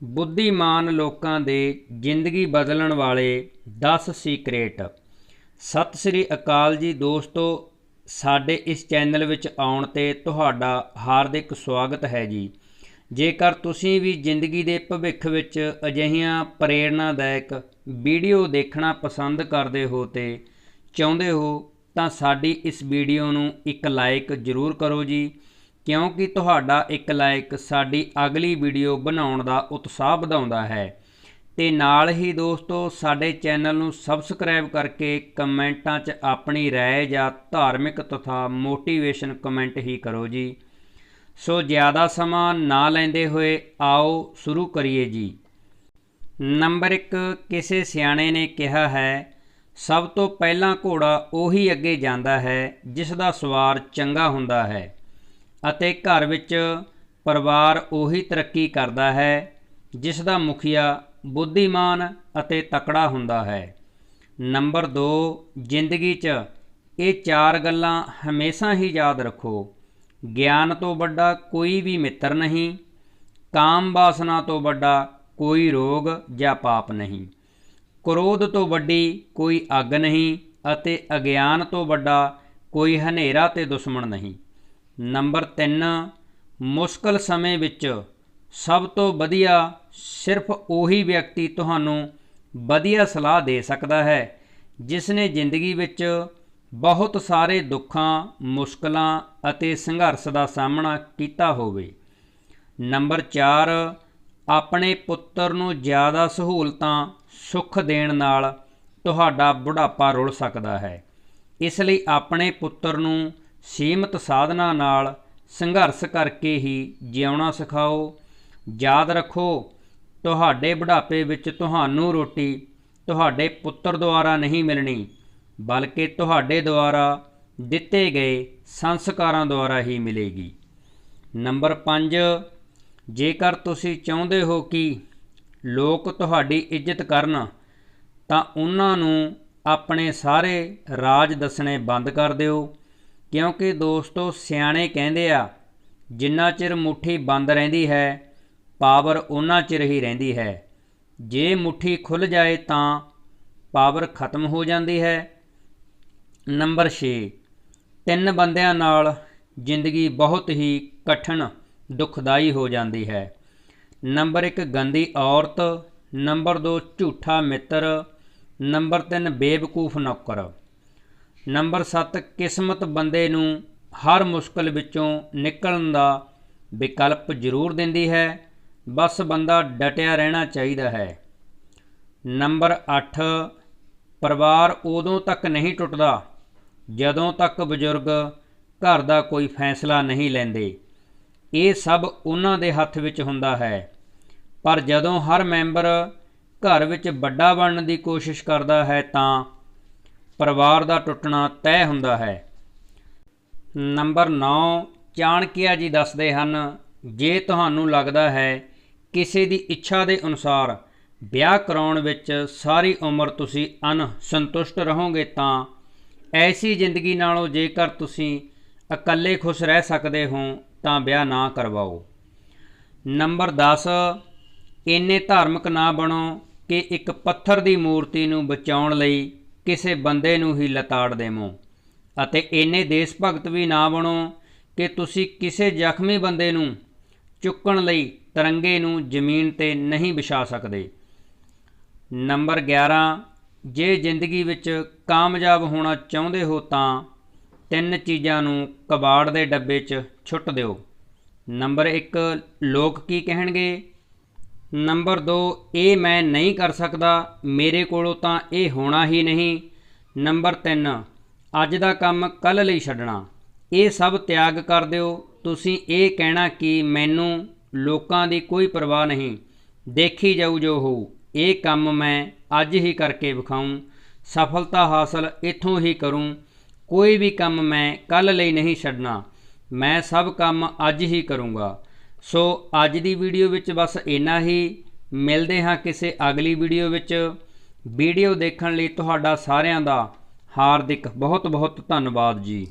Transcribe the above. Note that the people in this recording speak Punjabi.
ਬੁੱਧੀਮਾਨ ਲੋਕਾਂ ਦੇ ਜ਼ਿੰਦਗੀ ਬਦਲਣ ਵਾਲੇ 10 ਸੀਕ੍ਰੇਟ। ਸਤਿ ਸ੍ਰੀ ਅਕਾਲ ਜੀ ਦੋਸਤੋ, ਸਾਡੇ ਇਸ ਚੈਨਲ ਵਿੱਚ ਆਉਣ ਤੇ ਤੁਹਾਡਾ ਹਾਰਦਿਕ ਸਵਾਗਤ ਹੈ ਜੀ। ਜੇਕਰ ਤੁਸੀਂ ਵੀ ਜ਼ਿੰਦਗੀ ਦੇ ਭਵਿੱਖ ਵਿੱਚ ਅਜਿਹੀਆਂ ਪ੍ਰੇਰਣਾਦਾਇਕ ਵੀਡੀਓ ਦੇਖਣਾ ਪਸੰਦ ਕਰਦੇ ਹੋ ਤੇ ਚਾਹੁੰਦੇ ਹੋ, ਤਾਂ ਸਾਡੀ ਇਸ ਵੀਡੀਓ ਨੂੰ ਇੱਕ ਲਾਈਕ ਜ਼ਰੂਰ ਕਰੋ ਜੀ। ਕਿਉਂਕਿ ਤੁਹਾਡਾ ਇੱਕ ਲਾਈਕ ਸਾਡੀ ਅਗਲੀ ਵੀਡੀਓ ਬਣਾਉਣ ਦਾ ਉਤਸ਼ਾਹ ਵਧਾਉਂਦਾ ਹੈ ਤੇ ਨਾਲ ਹੀ ਦੋਸਤੋ ਸਾਡੇ ਚੈਨਲ ਨੂੰ ਸਬਸਕ੍ਰਾਈਬ ਕਰਕੇ ਕਮੈਂਟਾਂ 'ਚ ਆਪਣੀ رائے ਜਾਂ ਧਾਰਮਿਕ ਤਥਾ ਮੋਟੀਵੇਸ਼ਨ ਕਮੈਂਟ ਹੀ ਕਰੋ ਜੀ ਸੋ ਜ਼ਿਆਦਾ ਸਮਾਂ ਨਾ ਲੈਂਦੇ ਹੋਏ ਆਓ ਸ਼ੁਰੂ ਕਰੀਏ ਜੀ ਨੰਬਰ 1 ਕਿਸੇ ਸਿਆਣੇ ਨੇ ਕਿਹਾ ਹੈ ਸਭ ਤੋਂ ਪਹਿਲਾਂ ਘੋੜਾ ਉਹੀ ਅੱਗੇ ਜਾਂਦਾ ਹੈ ਜਿਸ ਦਾ ਸਵਾਰ ਚੰਗਾ ਹੁੰਦਾ ਹੈ ਅਤੇ ਘਰ ਵਿੱਚ ਪਰਿਵਾਰ ਉਹੀ ਤਰੱਕੀ ਕਰਦਾ ਹੈ, ਜਿਸ ਦਾ ਮੁਖੀਆ ਬੁੱਧੀਮਾਨ ਅਤੇ ਤਕੜਾ ਹੁੰਦਾ ਹੈ। ਨੰਬਰ 2 ਜ਼ਿੰਦਗੀ 'ਚ ਇਹ ਚਾਰ ਗੱਲਾਂ ਹਮੇਸ਼ਾ ਹੀ ਯਾਦ ਰੱਖੋ। ਗਿਆਨ ਤੋਂ ਵੱਡਾ ਕੋਈ ਵੀ ਮਿੱਤਰ ਨਹੀਂ, ਕਾਮ ਵਾਸਨਾ ਤੋਂ ਵੱਡਾ ਕੋਈ ਰੋਗ ਜਾਂ ਪਾਪ ਨਹੀਂ। ਕ੍ਰੋਧ ਤੋਂ ਵੱਡੀ ਕੋਈ ਅੱਗ ਨਹੀਂ ਅਤੇ ਅਗਿਆਨ ਤੋਂ ਵੱਡਾ ਕੋਈ ਹਨੇਰਾ ਤੇ ਦੁਸ਼ਮਣ ਨਹੀਂ। ਨੰਬਰ 3 ਮੁਸ਼ਕਲ ਸਮੇਂ ਵਿੱਚ ਸਭ ਤੋਂ ਵਧੀਆ ਸਿਰਫ ਉਹੀ ਵਿਅਕਤੀ ਤੁਹਾਨੂੰ ਵਧੀਆ ਸਲਾਹ ਦੇ ਸਕਦਾ ਹੈ ਜਿਸ ਨੇ ਜ਼ਿੰਦਗੀ ਵਿੱਚ ਬਹੁਤ ਸਾਰੇ ਦੁੱਖਾਂ, ਮੁਸ਼ਕਲਾਂ ਅਤੇ ਸੰਘਰਸ਼ ਦਾ ਸਾਹਮਣਾ ਕੀਤਾ ਹੋਵੇ। ਨੰਬਰ 4 ਆਪਣੇ ਪੁੱਤਰ ਨੂੰ ਜ਼ਿਆਦਾ ਸਹੂਲਤਾਂ ਸੁੱਖ ਦੇਣ ਨਾਲ ਤੁਹਾਡਾ ਬੁਢਾਪਾ ਰੁਲ ਸਕਦਾ ਹੈ। ਇਸ ਲਈ ਆਪਣੇ ਪੁੱਤਰ ਨੂੰ ਸੀਮਤ ਸਾਧਨਾ ਨਾਲ ਸੰਘਰਸ਼ ਕਰਕੇ ਹੀ ਜਿਉਣਾ ਸਿਖਾਓ। ਯਾਦ ਰੱਖੋ, ਤੁਹਾਡੇ ਬੁਢਾਪੇ ਵਿੱਚ ਤੁਹਾਨੂੰ ਰੋਟੀ ਤੁਹਾਡੇ ਪੁੱਤਰ ਦੁਆਰਾ ਨਹੀਂ ਮਿਲਣੀ, ਬਲਕਿ ਤੁਹਾਡੇ ਦੁਆਰਾ ਦਿੱਤੇ ਗਏ ਸੰਸਕਾਰਾਂ ਦੁਆਰਾ ਹੀ ਮਿਲੇਗੀ। ਨੰਬਰ 5 ਜੇਕਰ ਤੁਸੀਂ ਚਾਹੁੰਦੇ ਹੋ ਕਿ ਲੋਕ ਤੁਹਾਡੀ ਇੱਜ਼ਤ ਕਰਨ, ਤਾਂ ਉਹਨਾਂ ਨੂੰ ਆਪਣੇ ਸਾਰੇ ਰਾਜ ਦੱਸਣੇ ਬੰਦ ਕਰ ਦਿਓ। ਕਿਉਂਕਿ ਦੋਸਤੋ ਸਿਆਣੇ ਕਹਿੰਦੇ ਆ, ਜਿੰਨਾ ਚਿਰ ਮੁਠੀ ਬੰਦ ਰਹਿੰਦੀ ਹੈ, ਪਾਵਰ ਉਹਨਾਂ ਚਿਰ ਹੀ ਰਹਿੰਦੀ ਹੈ। ਜੇ ਮੁਠੀ ਖੁੱਲ ਜਾਏ ਤਾਂ ਪਾਵਰ ਖਤਮ ਹੋ ਜਾਂਦੀ ਹੈ। ਨੰਬਰ 6 ਤਿੰਨ ਬੰਦਿਆਂ ਨਾਲ ਜ਼ਿੰਦਗੀ ਬਹੁਤ ਹੀ ਕਠਿਨ, ਦੁਖਦਾਈ ਹੋ ਜਾਂਦੀ ਹੈ। ਨੰਬਰ 1 ਗੰਦੀ ਔਰਤ, ਨੰਬਰ 2 ਝੂਠਾ ਮਿੱਤਰ, ਨੰਬਰ 3 ਬੇਵਕੂਫ ਨੌਕਰ। ਨੰਬਰ 7 ਕਿਸਮਤ ਬੰਦੇ ਨੂੰ ਹਰ ਮੁਸ਼ਕਲ ਵਿੱਚੋਂ ਨਿਕਲਣ ਦਾ ਵਿਕਲਪ ਜ਼ਰੂਰ ਦਿੰਦੀ ਹੈ। ਬਸ ਬੰਦਾ ਡਟਿਆ ਰਹਿਣਾ ਚਾਹੀਦਾ ਹੈ। ਨੰਬਰ 8 ਪਰਿਵਾਰ ਉਦੋਂ ਤੱਕ ਨਹੀਂ ਟੁੱਟਦਾ ਜਦੋਂ ਤੱਕ ਬਜ਼ੁਰਗ ਘਰ ਦਾ ਕੋਈ ਫੈਸਲਾ ਨਹੀਂ ਲੈਂਦੇ। ਇਹ ਸਭ ਉਹਨਾਂ ਦੇ ਹੱਥ ਵਿੱਚ ਹੁੰਦਾ ਹੈ। ਪਰ ਜਦੋਂ ਹਰ ਮੈਂਬਰ ਘਰ ਵਿੱਚ ਵੱਡਾ ਬਣਨ ਦੀ ਕੋਸ਼ਿਸ਼ ਕਰਦਾ ਹੈ ਤਾਂ ਪਰਿਵਾਰ ਦਾ ਟੁੱਟਣਾ ਤੈਅ ਹੁੰਦਾ ਹੈ। ਨੰਬਰ 9 ਚਾਣਕਿਆ ਜੀ ਦੱਸਦੇ ਹਨ, ਜੇ ਤੁਹਾਨੂੰ ਲੱਗਦਾ ਹੈ ਕਿਸੇ ਦੀ ਇੱਛਾ ਦੇ ਅਨੁਸਾਰ ਵਿਆਹ ਕਰਾਉਣ ਵਿੱਚ ਸਾਰੀ ਉਮਰ ਤੁਸੀਂ ਅਨ ਸੰਤੁਸ਼ਟ ਰਹੋਗੇ ਤਾਂ ਐਸੀ ਜ਼ਿੰਦਗੀ ਨਾਲੋਂ ਜੇਕਰ ਤੁਸੀਂ ਇਕੱਲੇ ਖੁਸ਼ ਰਹਿ ਸਕਦੇ ਹੋ ਤਾਂ ਵਿਆਹ ਨਾ ਕਰਵਾਓ। ਨੰਬਰ 10 ਇੰਨੇ ਧਾਰਮਿਕ ਨਾ ਬਣੋ ਕਿ ਇੱਕ ਪੱਥਰ ਦੀ ਮੂਰਤੀ ਨੂੰ ਬਚਾਉਣ ਲਈ ਕਿਸੇ ਬੰਦੇ ਨੂੰ ਹੀ ਲਤਾੜ ਦੇਵੋ। ਅਤੇ ਇੰਨੇ ਦੇਸ਼ ਭਗਤ ਵੀ ਨਾ ਬਣੋ ਕਿ ਤੁਸੀਂ ਕਿਸੇ ਜ਼ਖਮੀ ਬੰਦੇ ਨੂੰ ਚੁੱਕਣ ਲਈ ਤਿਰੰਗੇ ਨੂੰ ਜ਼ਮੀਨ ਤੇ ਨਹੀਂ ਵਿਛਾ ਸਕਦੇ। ਨੰਬਰ 11 ਜੇ ਜ਼ਿੰਦਗੀ ਵਿੱਚ ਕਾਮਯਾਬ ਹੋਣਾ ਚਾਹੁੰਦੇ ਹੋ ਤਾਂ ਤਿੰਨ ਚੀਜ਼ਾਂ ਨੂੰ ਕਬਾੜ ਦੇ ਡੱਬੇ 'ਚ ਛੁੱਟ ਦਿਓ। ਨੰਬਰ 1 ਲੋਕ ਕੀ ਕਹਿਣਗੇ? ਨੰਬਰ 2 ਇਹ ਮੈਂ ਨਹੀਂ ਕਰ ਸਕਦਾ, ਮੇਰੇ ਕੋਲੋਂ ਤਾਂ ਇਹ ਹੋਣਾ ਹੀ ਨਹੀਂ। ਨੰਬਰ 3 ਅੱਜ ਦਾ ਕੰਮ ਕੱਲ ਲਈ ਛੱਡਣਾ। ਇਹ ਸਭ ਤਿਆਗ ਕਰ ਦਿਓ। ਤੁਸੀਂ ਇਹ ਕਹਿਣਾ ਕਿ ਮੈਨੂੰ ਲੋਕਾਂ ਦੀ ਕੋਈ ਪਰਵਾਹ ਨਹੀਂ। ਦੇਖੀ ਜਾਊ ਜੋ ਹੋਊ। ਇਹ ਕੰਮ ਮੈਂ ਅੱਜ ਹੀ ਕਰਕੇ ਵਿਖਾਉਂ ਸਫਲਤਾ ਹਾਸਲ ਇੱਥੋਂ ਹੀ ਕਰੂੰ। ਕੋਈ ਵੀ ਕੰਮ ਮੈਂ ਕੱਲ ਲਈ ਨਹੀਂ ਛੱਡਣਾ। ਮੈਂ ਸਭ ਕੰਮ ਅੱਜ ਹੀ ਕਰੂੰਗਾ। ਸੋ ਅੱਜ ਦੀ ਵੀਡੀਓ ਵਿੱਚ ਬਸ ਇੰਨਾ ਹੀ। ਮਿਲਦੇ ਹਾਂ ਕਿਸੇ ਅਗਲੀ ਵੀਡੀਓ ਵਿੱਚ। ਵੀਡੀਓ ਦੇਖਣ ਲਈ ਤੁਹਾਡਾ ਸਾਰਿਆਂ ਦਾ ਹਾਰਦਿਕ ਬਹੁਤ ਬਹੁਤ ਧੰਨਵਾਦ ਜੀ।